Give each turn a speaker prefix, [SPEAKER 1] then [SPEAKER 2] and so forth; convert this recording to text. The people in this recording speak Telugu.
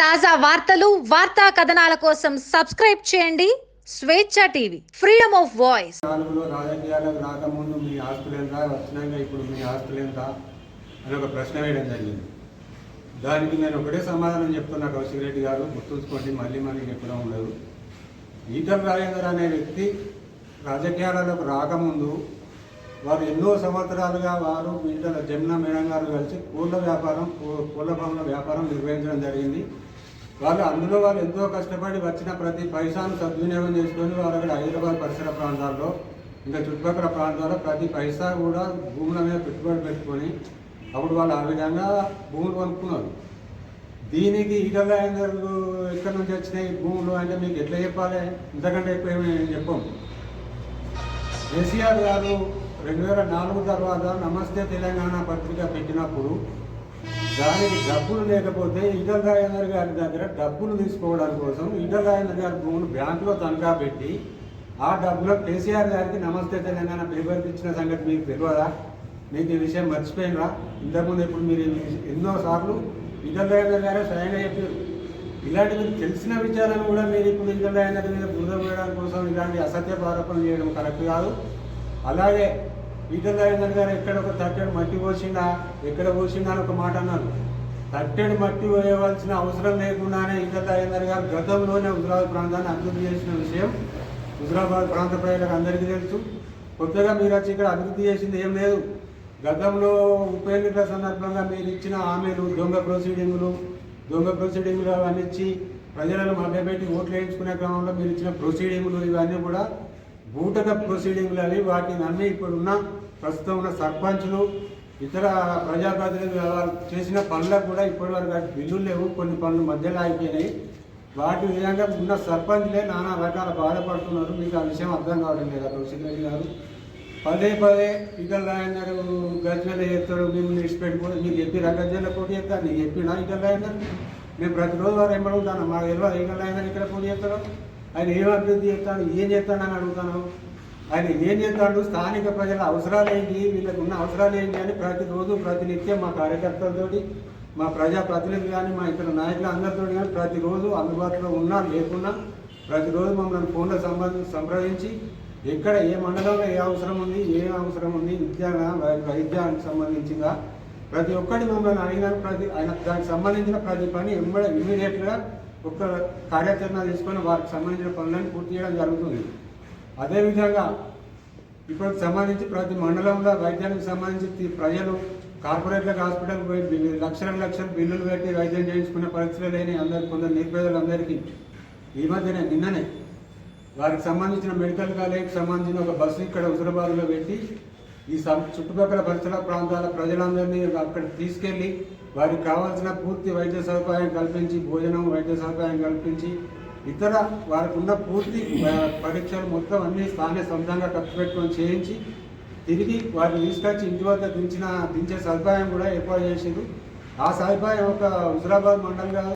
[SPEAKER 1] తాజా వార్తలు వార్తా కథనాల కోసం సబ్స్క్రైబ్ చేయండి. స్వేచ్ఛ టీవీ ఫ్రీడమ్ ఆఫ్ వాయిస్.
[SPEAKER 2] నాలుగులో రాజకీయాలకు రాకముందు మీ ఆస్తులు ఎంత వచ్చినాక ఇప్పుడు మీ ఆస్తులు ఎంత అని ఒక ప్రశ్న వేయడం జరిగింది. దానికి నేను ఒకటే సమాధానం చెప్తున్నా కౌశిక్ రెడ్డి గారు గుర్తుంచుకోండి మళ్ళీ మనకి చెప్పడం ఉండదు. ఈటల రాజేందర్ అనే వ్యక్తి రాజకీయాలకు రాకముందు వారు ఎన్నో సంవత్సరాలుగా వారు వీళ్ళ జమున మేడం గారు కలిసి పూల వ్యాపారం పూల భవన వ్యాపారం నిర్వహించడం జరిగింది. వాళ్ళు అందులో వాళ్ళు ఎంతో కష్టపడి వచ్చిన ప్రతి పైసాను సద్వినియోగం చేసుకొని వాళ్ళు అక్కడ హైదరాబాద్ పరిసర ప్రాంతాల్లో ఇంకా చుట్టుపక్కల ప్రాంతాల్లో ప్రతి పైసా కూడా భూముల మీద పెట్టుబడి పెట్టుకొని అప్పుడు వాళ్ళు ఆ విధంగా భూములు కొనుక్కున్నారు. దీనికి ఈటల ఎక్కడి నుంచి వచ్చినాయి భూములు అంటే మీకు ఎట్లా చెప్పాలి? ఇంతకంటే ఎక్కువ ఏమి చెప్పం. కేసీఆర్ గారు రెండు వేల నాలుగు తర్వాత నమస్తే తెలంగాణ పత్రిక పెట్టినప్పుడు దానికి డబ్బులు లేకపోతే ఈటల రాజేందర్ గారి దగ్గర డబ్బులు తీసుకోవడం కోసం ఈటల రాజేందర్ గారి భూములు బ్యాంకులో తనఖా పెట్టి ఆ డబ్బులో కేసీఆర్ గారికి నమస్తే తెలంగాణ పేపర్ ఇచ్చిన సంగతి మీకు తెలియదా? మీకు ఈ విషయం మర్చిపోయినరా? ఇంతకుముందు ఇప్పుడు మీరు ఎన్నోసార్లు ఎన్నో సార్లు ఈటల రాజేందర్ గారే స్వయంగా చెప్పారు. ఇలాంటి మీకు తెలిసిన విచారాలు కూడా మీరు ఇప్పుడు ఈటల రాజేందర్ మీద బురద వేయడం కోసం ఇలాంటి అసత్య ఆరోపణలు చేయడం కరెక్ట్ కాదు. అలాగే ఈటల రాజేందర్ గారు ఎక్కడ ఒక తట్టెడు మట్టి పోసిందా ఎక్కడ పోసిందా అని ఒక మాట అన్నారు. తట్టెడు మట్టి పోయవలసిన అవసరం లేకుండానే ఈటల రాజేందర్ గారు గతంలోనే హుజరాబాద్ ప్రాంతాన్ని అభివృద్ధి చేసిన విషయం హుజరాబాద్ ప్రాంత ప్రజలకు అందరికీ తెలుసు. కొత్తగా మీరు వచ్చి ఇక్కడ అభివృద్ధి చేసింది ఏం లేదు. గతంలో ఉప ఎన్నికల సందర్భంగా మీరు ఇచ్చిన హామీలు దొంగ ప్రొసీడింగులు దొంగ ప్రొసీడింగులు అవన్నీ ఇచ్చి ప్రజలను మభ్యపెట్టి ఓట్లు వేయించుకునే క్రమంలో మీరు ఇచ్చిన ప్రొసీడింగులు ఇవన్నీ కూడా బూటక ప్రొసీడింగ్లు అవి వాటిని అన్ని ఇప్పుడున్న ప్రస్తుతం ఉన్న సర్పంచ్లు ఇతర ప్రజాప్రతినిధులు చేసిన పనులకు కూడా ఇప్పటివరకు వాటి బిల్లులు లేవు. కొన్ని పనులు మధ్యలో ఆగిపోయినాయి. వాటి విధంగా ఉన్న సర్పంచ్లే నానా రకాల బాధపడుతున్నారు. మీకు ఆ విషయం అర్థం కావడం లేదా. కౌశిక్ గారు పదే పదే ఈటల రాజేందర్ గజ్వెల చేస్తాడు మేము ఇచ్చిపెట్టుకోడు నీకు చెప్పి గజ్వెల పోటీ చేస్తారు నీకు చెప్పినా ఈటల రాజేందర్ మేము ప్రతిరోజు వారు ఎంబడుగుతాను మాకు తెలియదు ఈటల రాజేందర్ ఇక్కడ పోటీ చేస్తాడు ఆయన ఏం అభివృద్ధి చేస్తాడు? ఏం చేస్తాడు అని అడుగుతాను? ఆయన ఏం చేస్తాడు? స్థానిక ప్రజల అవసరాలు ఏంటి? వీళ్ళకు ఉన్న అవసరాలు ఏంటి అని ప్రతిరోజు ప్రతినిత్యం మా కార్యకర్తలతోటి మా ప్రజాప్రతినిధులు కానీ మా ఇతర నాయకులు అందరితో కానీ ప్రతిరోజు అందుబాటులో ఉన్నా లేకున్నా ప్రతిరోజు మమ్మల్ని ఫోన్లో సంబంధ సంప్రదించి ఎక్కడ ఏ మండలంలో ఏ అవసరం ఉంది ఏం అవసరం ఉంది విద్యా వైద్యానికి సంబంధించిందా? ప్రతి ఒక్కటి మమ్మల్ని అడిగిన ప్రతి ఆయన దానికి సంబంధించిన ప్రతి పని ఎంబడ ఇమీడియట్గా ఒక కార్యాచరణ తీసుకొని వారికి సంబంధించిన పనులను పూర్తి చేయడం జరుగుతుంది. అదేవిధంగా ఇప్పటికి సంబంధించి ప్రతి మండలంలో వైద్యానికి సంబంధించి ప్రజలు కార్పొరేట్లకు హాస్పిటల్ పోయి లక్షల లక్షల బిల్లులు పెట్టి వైద్యం చేయించుకునే పరిస్థితులు లేని అందరు కొందరు నిరుపేదలందరికీ ఈ మధ్యనే నిన్ననే వారికి సంబంధించిన మెడికల్ కాలేజీకి సంబంధించిన ఒక బస్సు ఇక్కడ హుజరాబాద్లో పెట్టి ఈ చుట్టుపక్కల పరిసర ప్రాంతాల ప్రజలందరినీ అక్కడ తీసుకెళ్ళి వారికి కావాల్సిన పూర్తి వైద్య సదుపాయం కల్పించి భోజనం వైద్య సదుపాయం కల్పించి ఇతర వారికి ఉన్న పూర్తి పరీక్షలు మొత్తం అన్ని స్థానిక సొంతంగా ఖర్చు పెట్టుకొని చేయించి తిరిగి వారిని తీసుకొచ్చి ఇంటి వద్ద దించిన దించే సదుపాయం కూడా ఏర్పాటు చేసిండ్రు. ఆ సదుపాయం ఒక హుజరాబాద్ మండలంగా